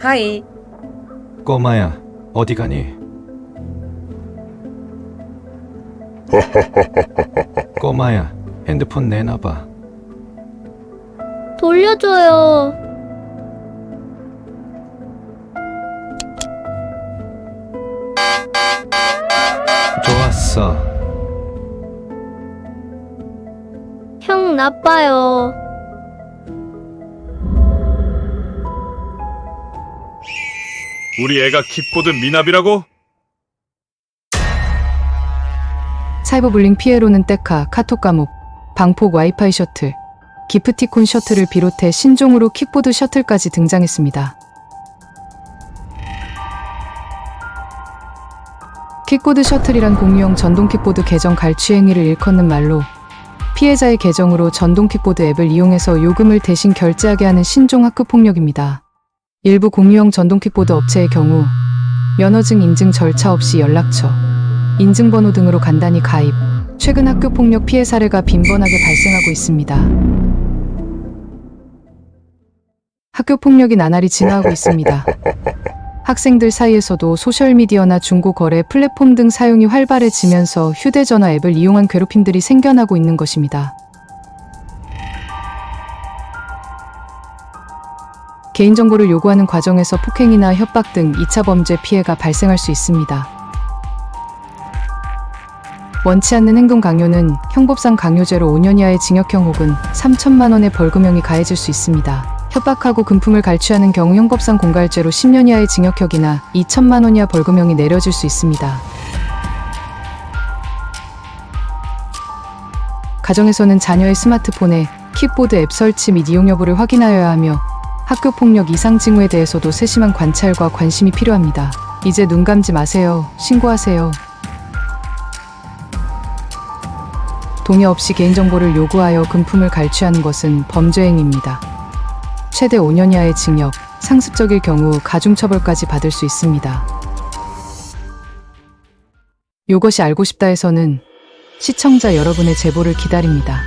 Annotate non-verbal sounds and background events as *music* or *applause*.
하이. 꼬마야, 어디 가니? *laughs* 꼬마야, 핸드폰 내놔봐. 돌려줘요. 좋았어. 형 나빠요. 우리 애가 킥보드 미납이라고? 사이버불링 피에로는 떼카, 카톡 감옥, 방폭 와이파이 셔틀, 기프티콘 셔틀을 비롯해 신종으로 킥보드 셔틀까지 등장했습니다. 킥보드 셔틀이란 공유형 전동 킥보드 계정 갈취 행위를 일컫는 말로 피해자의 계정으로 전동 킥보드 앱을 이용해서 요금을 대신 결제하게 하는 신종 학급 폭력입니다. 일부 공유형 전동 킥보드 업체의 경우 면허증 인증 절차 없이 연락처, 인증번호 등으로 간단히 가입. 최근 학교 폭력 피해 사례가 빈번하게 발생하고 있습니다. 학교 폭력이 나날이 진화하고 있습니다. 학생들 사이에서도 소셜미디어나 중고거래 플랫폼 등 사용이 활발해지면서 휴대전화 앱을 이용한 괴롭힘들이 생겨나고 있는 것입니다. 개인정보를 요구하는 과정에서 폭행이나 협박 등 2차 범죄 피해가 발생할 수 있습니다. 원치 않는 행동 강요는 형법상 강요죄로 5년 이하의 징역형 혹은 3천만 원의 벌금형이 가해질 수 있습니다. 협박하고 금품을 갈취하는 경우 형법상 공갈죄로 10년 이하의 징역형이나 2천만 원 이하 벌금형이 내려질 수 있습니다. 가정에서는 자녀의 스마트폰에 킥보드 앱 설치 및 이용 여부를 확인하여야 하며 학교 폭력 이상 징후에 대해서도 세심한 관찰과 관심이 필요합니다. 이제 눈 감지 마세요. 신고하세요. 동의 없이 개인정보를 요구하여 금품을 갈취하는 것은 범죄 행위입니다. 최대 5년 이하의 징역, 상습적일 경우 가중처벌까지 받을 수 있습니다. 요것이 알고 싶다에서는 시청자 여러분의 제보를 기다립니다.